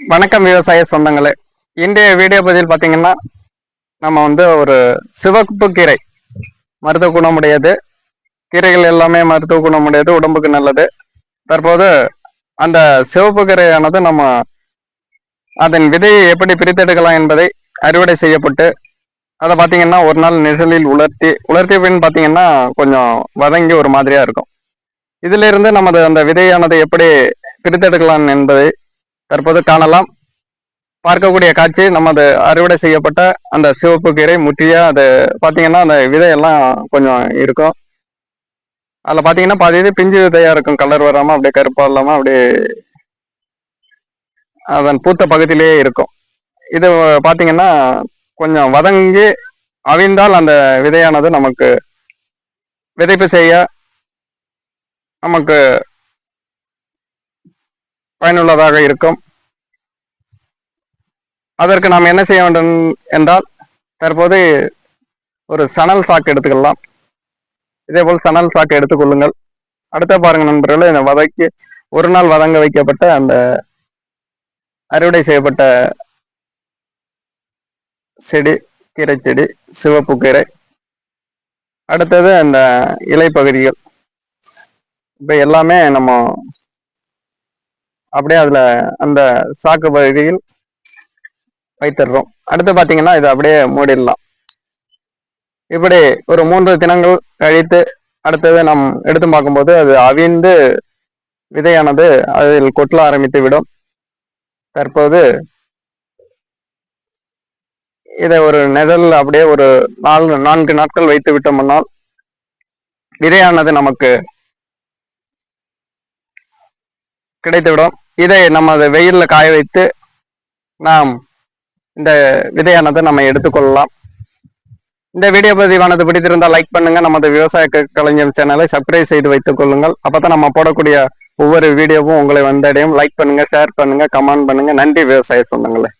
வணக்கம் விவசாய சொந்தங்களே. இன்றைய வீடியோ பதில் பார்த்தீங்கன்னா நம்ம வந்து ஒரு சிவப்பு கீரை மருத்துவ குணமுடையது. கீரைகள் எல்லாமே மருத்துவ குணமுடையது உடம்புக்கு நல்லது. தற்போது அந்த சிவப்பு கீரையானது நம்ம அதன் விதையை எப்படி பிரித்தெடுக்கலாம் என்பதை அறுவடை செய்யப்பட்டு அதை பார்த்தீங்கன்னா ஒரு நாள் நிழலில் உலர்த்தி உலர்த்திய பின் பார்த்தீங்கன்னா கொஞ்சம் வதங்கி ஒரு மாதிரியாக இருக்கும். இதிலிருந்து நமது அந்த விதையானது எப்படி பிரித்தெடுக்கலாம் என்பதை தற்போது காணலாம். பார்க்கக்கூடிய காட்சி நமது அறுவடை செய்யப்பட்ட அந்த சிவப்பு கீரை முற்றிய அது பார்த்தீங்கன்னா அந்த விதையெல்லாம் கொஞ்சம் இருக்கும். அதில் பார்த்தீங்கன்னா பாதி இது பிஞ்சு விதையாக இருக்கும். கலர் வராமல் அப்படியே கருப்பாக இல்லாமல் அப்படியே அதன் பூத்த பகுதியிலேயே இருக்கும். இது பார்த்தீங்கன்னா கொஞ்சம் வதங்கி அவிழ்ந்தால் அந்த விதையானது நமக்கு விதைப்பு செய்ய நமக்கு பயனுள்ளதாக இருக்கும். அதற்கு நாம் என்ன செய்ய வேண்டும் என்றால் தற்போது ஒரு சணல் சாக்கு எடுத்துக்கலாம் இதே போல் சணல் சாக்கு எடுத்துக்கொள்ளுங்கள் அடுத்த பாருங்க நண்பர்களே இந்த வதக்கி ஒரு நாள் வதங்க வைக்கப்பட்ட அந்த அறுவடை செய்யப்பட்ட செடி கீரை செடி சிவப்பு கீரை. அடுத்தது அந்த இலை பகுதிகள். இப்போ எல்லாமே நம்ம அப்படியே அதில் அந்த சாக்கு பகுதியில் வைத்திடுறோம். அடுத்து பார்த்தீங்கன்னா இதை அப்படியே மூடிடலாம். இப்படி ஒரு மூன்று தினங்கள் கழித்து அடுத்தது நாம் எடுத்து பார்க்கும்போது அது அவிழ்ந்து விதையானது அதில் கொட்டல ஆரம்பித்து விடும். தற்போது இதை ஒரு நெதல் அப்படியே ஒரு நாலு நான்கு நாட்கள் வைத்து விட்டோம்னால் விதையானது நமக்கு கிடைத்துவிடும். இதை நம்ம அதை வெயிலில் காய வைத்து நாம் இந்த விதையானதை நம்ம எடுத்துக்கொள்ளலாம். இந்த வீடியோ பதிவானது பிடித்திருந்தால் லைக் பண்ணுங்க. நமது விவசாய கலைஞர் சேனலை சப்ஸ்கிரைப் செய்து வைத்துக் கொள்ளுங்கள். அப்பதான் நம்ம போடக்கூடிய ஒவ்வொரு வீடியோவும் உங்களை வந்தடையும். லைக் பண்ணுங்க ஷேர் பண்ணுங்க கமெண்ட் பண்ணுங்க. நன்றி விவசாய சொந்தங்களே.